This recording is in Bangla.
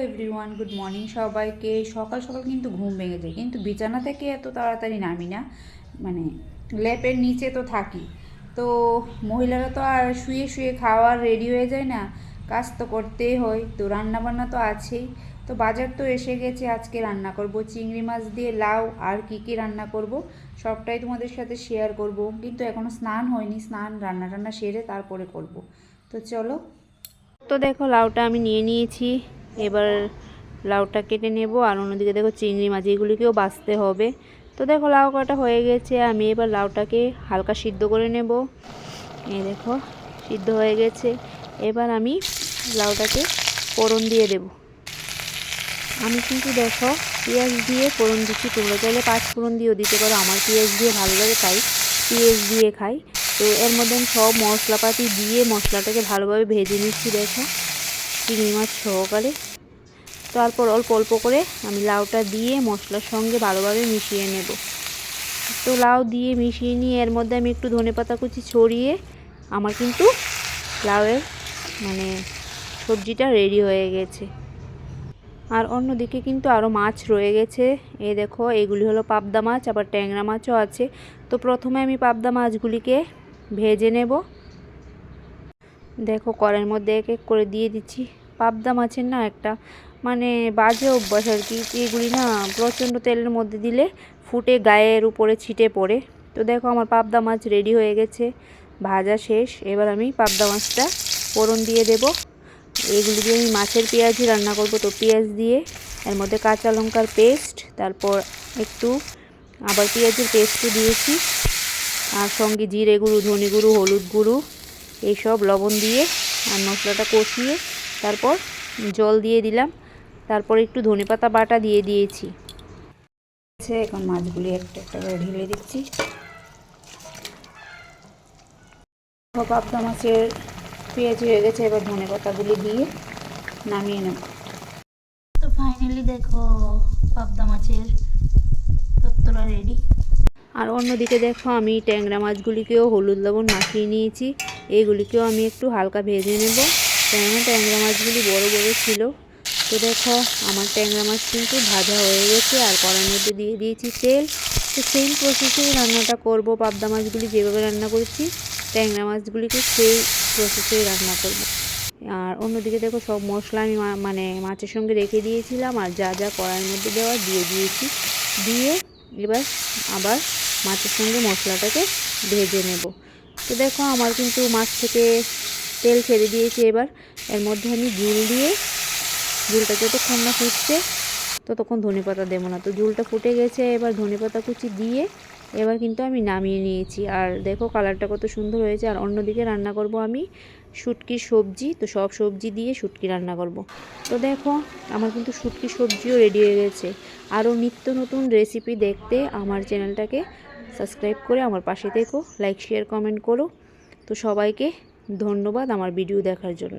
এভরিওয়ান গুড মর্নিং সবাইকে। সকাল সকাল কিন্তু ঘুম ভেঙে যায় কিন্তু বিছানা থেকে এত তাড়াতাড়ি নামি না। মানে ল্যাপের নিচে তো থাকি। তো মহিলারা তো আর শুয়ে শুয়ে খাওয়ার রেডি হয়ে যায় না। কাজ তো করতেই হয়, তো রান্না বান্না তো আছেই। তো বাজার তো এসে গেছে, আজকে রান্না করব। চিংড়ি মাছ দিয়ে লাউ আর কি কি রান্না করব, সবটাই তোমাদের সাথে শেয়ার করব। কিন্তু এখনও স্নান হয়নি, স্নান রান্না টান্না সেরে তারপরে করব। তো চলো। তো দেখো, লাউটা আমি নিয়ে নিয়েছি। এবার লাউটা কেটে নেব, আর অন্যদিকে দেখো চিংড়ি মাছ, এগুলিকেও বাছতে হবে। তো দেখো লাউ কাটা হয়ে গেছে, আমি এবার লাউটাকে হালকা সিদ্ধ করে নেব। এই দেখো, সিদ্ধ হয়ে গেছে। এবার আমি লাউটাকে ফোড়ন দিয়ে দেব। আমি কিন্তু দেখো পেঁয়াজ দিয়ে ফোড়ন দিচ্ছি, তোমরা চাইলে পাঁচ ফোড়ন দিয়েও দিতে পারো। আমার পেঁয়াজ দিয়ে ভালো লাগে, তাই পেঁয়াজ দিয়ে খাই। তো এর মধ্যে আমি সব মশলাপাতি দিয়ে মশলাটাকে ভালোভাবে ভেজে নিচ্ছি, দেখো। চিংড়ি মাছ সহকারে। তারপর অল্প অল্প করে আমি লাউটা দিয়ে মশলার সঙ্গে ভালোভাবে মিশিয়ে নেব। তো লাউ দিয়ে মিশিয়ে নিয়ে এর মধ্যে আমি একটু ধনে পাতা কুচি ছড়িয়ে আমার কিন্তু লাউয়ের মানে সবজিটা রেডি হয়ে গেছে। আর অন্যদিকে কিন্তু আরও মাছ রয়ে গেছে। এ দেখো, এগুলি হলো পাবদা মাছ, আবার ট্যাংরা মাছও আছে। তো প্রথমে আমি পাবদা মাছগুলিকে ভেজে নেব। দেখো, কড়াইয়ের মধ্যে এক এক করে দিয়ে দিচ্ছি। পাবদা মাছের না একটা মানে বাজে অভ্যাস আর কি এগুলি না প্রচণ্ড তেলের মধ্যে দিলে ফুটে গায়ের উপরে ছিটে পড়ে। তো দেখো আমার পাবদা মাছ রেডি হয়ে গেছে, ভাজা শেষ। এবার আমি পাবদা মাছটা ফোড়ন দিয়ে দেব। এগুলি দিয়ে আমি মাছের পেঁয়াজই রান্না করব তো পেঁয়াজ দিয়ে। এর মধ্যে কাঁচা লঙ্কার পেস্ট, তারপর একটু আবার পেঁয়াজের পেস্টও দিয়েছি। আর সঙ্গে জিরে গুঁড়ো, ধনে গুঁড়ো, হলুদ গুঁড়ো এইসব লবণ দিয়ে আর মশলাটা কষিয়ে তারপর জল দিয়ে দিলাম। তারপর একটু ধনেপাতা বাটা দিয়ে দিয়েছি। এখন মাছগুলি একটা একটা করে ঢেলে দিচ্ছি। পাবদা মাছের পেঁয়াজ হয়ে গেছে এবার ধনে পাতাগুলি দিয়ে নামিয়ে নেব। তো ফাইনালি দেখো পাবদা মাছের তত্তরা রেডি আর অন্যদিকে দেখো আমি ট্যাংরা মাছগুলিকেও হলুদ লবণ মাখিয়ে নিয়েছি। এইগুলিকেও আমি একটু হালকা ভেজে নেব। কেননা ট্যাংরা মাছগুলি বড় বড় ছিল। তো দেখো, আমার ট্যাংরা মাছ কিন্তু ভাজা হয়ে গেছে আর কড়ার মধ্যে দিয়ে দিয়েছি তেল। তো সেম প্রসেসেই রান্নাটা করব, পাবদা মাছগুলি যেভাবে রান্না করেছি, ট্যাংরা মাছগুলিকে সেই প্রসেসেই রান্না করব। আর অন্যদিকে দেখো, সব মশলা আমি মানে মাছের সঙ্গে রেখে দিয়েছিলাম আর যা যা কড়াইয়ের মধ্যে দেওয়া দিয়ে দিয়েছি। দিয়ে এবার আবার মাছের সঙ্গে মশলাটাকে ভেজে নেব। তো দেখো, আমার কিন্তু মাছ থেকে তেল ছেড়ে দিয়েছে এবার। এর মধ্যে আমি ঝুল দিয়ে ঝুলটা যতক্ষণ না ফুটছে, ততক্ষণ ধনে পাতা দেবো না। তো ঝুলটা ফুটে গেছে, এবার ধনে পাতা কুচি দিয়ে এবার কিন্তু আমি নামিয়ে নিয়েছি। আর দেখো কালারটা কত সুন্দর হয়েছে। আর অন্যদিকে রান্না করব আমি শুটকির সবজি। তো সব সবজি দিয়ে শুটকি রান্না করব। তো দেখো, আমার কিন্তু শুটকির সবজিও রেডি হয়ে গেছে। আরও নিত্য নতুন রেসিপি দেখতে আমার চ্যানেলটাকে সাবস্ক্রাইব করে আমার পাশে থেকো লাইক শেয়ার কমেন্ট করো। তো সবাইকে ধন্যবাদ আমার ভিডিও দেখার জন্য।